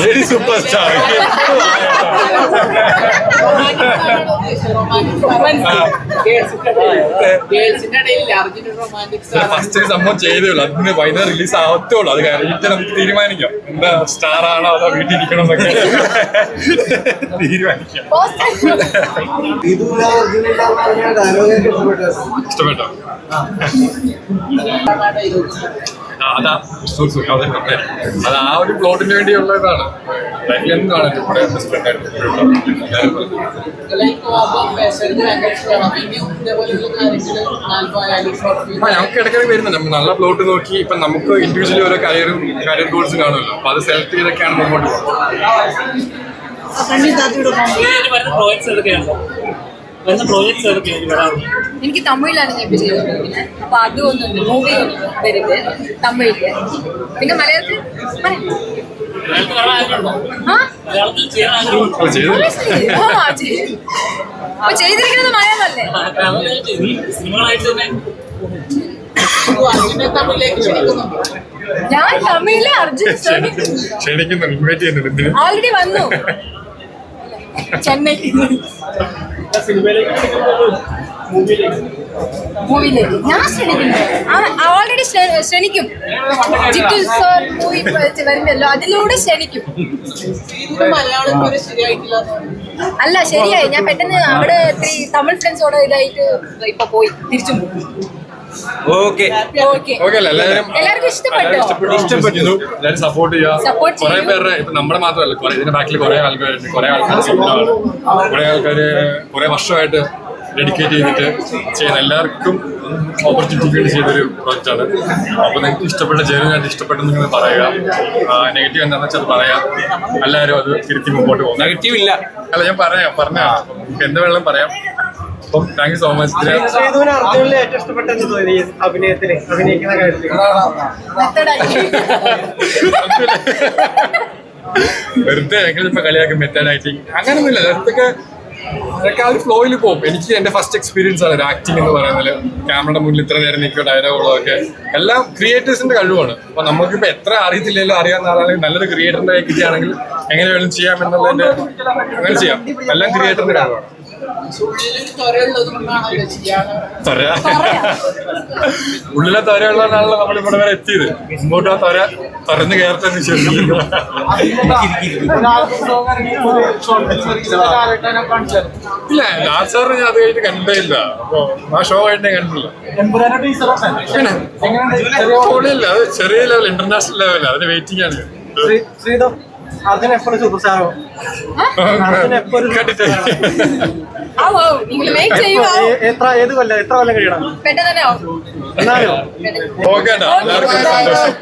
Lady super star first സംഭവം ചെയ്തേയുള്ളൂ. അതിന് വൈകുന്നേരം റിലീസ് ആവത്തേയുള്ളൂ. അത് കഴിഞ്ഞിട്ട് നമുക്ക് തീരുമാനിക്കാം. എന്താ സ്റ്റാർ ആണോ അതോ വീട്ടിൽ ഇരിക്കണം എന്നൊക്കെ. തീരുമാനിക്കാം. ഇഷ്ടപ്പെട്ടോ? ആ, അതാ ആ ഒരു പ്ലോട്ടിന് വേണ്ടിയുള്ളതാണ്. ലൈഫിൽ കൂടെ ആയിട്ട്. ആ ഞങ്ങൾക്ക് ഇടയ്ക്കിടയ്ക്ക് വരുന്നുണ്ട്. നല്ല പ്ലോട്ട് നോക്കി ഇപ്പൊ നമുക്ക് ഇൻഡിവിജ്വലി ഓരോ കരിയറും കരിയർ ഗോൾസും കാണുമല്ലോ. അപ്പൊ അത് സെലക്ട് ചെയ്തൊക്കെയാണ് മുമ്പോട്ട് പോകുന്നത്. എനിക്ക് തമിഴിലാണ് ഞാൻ ഇപ്പോൾ ചെയ്തുകൊണ്ടിരിക്കുന്നത് അപ്പൊ അതുകൊണ്ടുണ്ട് മൂവി വരുന്നത് തമിഴിൽ. പിന്നെ മലയാളത്തിൽ ചെയ്തിരിക്കുന്നത് മലയാളമല്ലേ? അർജുനെ ഞാൻ തമിഴിലെ അർജുൻ ക്ഷണിക്കുന്നു ഓൾറെഡി വന്നു. ചെന്നൈ. മൂവിയിലേക്ക്? ഞാൻ ശ്രമിക്കുന്നു ഓൾറെഡി ശ്രമിക്കും. ജിത്തു സാർ മൂവി വരുന്നല്ലോ അതിലൂടെ ക്ഷണിക്കും അല്ല ശരിയായി. ഞാൻ പെട്ടെന്ന് അവിടെ തമിഴ് ഫ്രണ്ട്സോടെ ഇതായിട്ട് ഇപ്പൊ പോയി തിരിച്ചു ഓക്കെ. എല്ലാവർക്കും ഇഷ്ടപ്പെട്ടോ? ഇഷ്ടപ്പെട്ടു. എല്ലാവരും സപ്പോർട്ട് ചെയ്യുക Support കുറെ ചെയ്യൂ. പേരുടെ ഇപ്പൊ നമ്മുടെ മാത്രമല്ല കുറെ ഇതിന്റെ ബാക്കിൽ കുറെ ആൾക്കാരുണ്ട് കുറെ ആൾക്കാർ സ്വന്തമാണ് കുറെ ആൾക്കാര് കുറെ വർഷമായിട്ട് ഡെഡിക്കേറ്റ് ചെയ്തിട്ട് ചെയ്യുന്ന എല്ലാവർക്കും ഓപ്പർച്യൂണിറ്റി വേണ്ടി ചെയ്തൊരു പ്രോജക്റ്റ് ആണ്. അപ്പൊ നിങ്ങൾക്ക് ഇഷ്ടപ്പെട്ട ജേർണി ഇഷ്ടപ്പെട്ടു നിങ്ങൾ പറയുക. നെഗറ്റീവ് എന്താണെന്ന് വെച്ചാൽ പറയാം. എല്ലാവരും അത് തിരുത്തി മുമ്പോട്ട് പോകും. നെഗറ്റീവ് ഇല്ല. അല്ല ഞാൻ പറയാം പറഞ്ഞ. എന്ത് വേണമെങ്കിലും പറയാം. അപ്പം താങ്ക് യു സോ മച്ച് അഭിനയത്തിൽ അഭിനയിക്കുന്ന കാര്യത്തിൽ. വെറുതെ ഞങ്ങൾ ഇപ്പൊ കളിയാക്കും മെത്തേഡ് ആക്ടിങ് അങ്ങനൊന്നുമില്ല അതൊക്കെ അതൊക്കെ ആ ഒരു ഫ്ലോയിൽ പോകും. എനിക്ക് എന്റെ ഫസ്റ്റ് എക്സ്പീരിയൻസ് ആണ് ഒരു ആക്ടിങ് എന്ന് പറയുന്നത്. ക്യാമറയുടെ മുന്നിൽ ഇത്ര നേരം നിൽക്കുക ഡയലോഗുകളൊക്കെ എല്ലാം ക്രിയേറ്റേഴ്സിന്റെ കഴിവാണ്. അപ്പൊ നമുക്കിപ്പോ എത്ര അറിയത്തില്ലല്ലോ അറിയാവുന്ന ആളാണെങ്കിൽ നല്ലൊരു ക്രിയേറ്ററിന്റെ കിട്ടിയാണെങ്കിൽ എങ്ങനെ വേണം ചെയ്യാം എന്നുള്ളതിന്റെ അങ്ങനെ ചെയ്യാം. എല്ലാം ക്രിയേറ്ററിന്റെ കഴിവാണ്. ചെയ്യാറ് തൊര ഉള്ളതാണല്ലോ നമ്മളിവിടെ നമ്മൾ ഇവിടെ വരെ എത്തിയത്. ഇങ്ങോട്ട് ആ തൊര തുറന്ന് കയറട്ടെ എന്ന് വിശ്വസിക്കുന്നു ഇല്ല ലാൽ സാറിന് ഞാൻ അത് കഴിഞ്ഞിട്ട് കണ്ടേ ഇല്ല അപ്പൊ ആ ഷോ കഴിഞ്ഞേ കണ്ടില്ല പൊളിയില്ല അത് ചെറിയ ലെവൽ ഇന്റർനാഷണൽ ലെവൽ അതിന് വെയിറ്റിംഗ് ആണ്. ശ്രീധോ അർജുൻ എപ്പോഴും സൂപ്പർ സ്റ്റാറോ കണ്ടിട്ട്. എത്ര ഏത് കൊല്ലം എത്ര കൊല്ലം കഴിയണം? പെട്ടെന്ന് തന്നെ ആവും. എന്നാലോ. ഓക്കെ എല്ലാവർക്കും സന്തോഷം.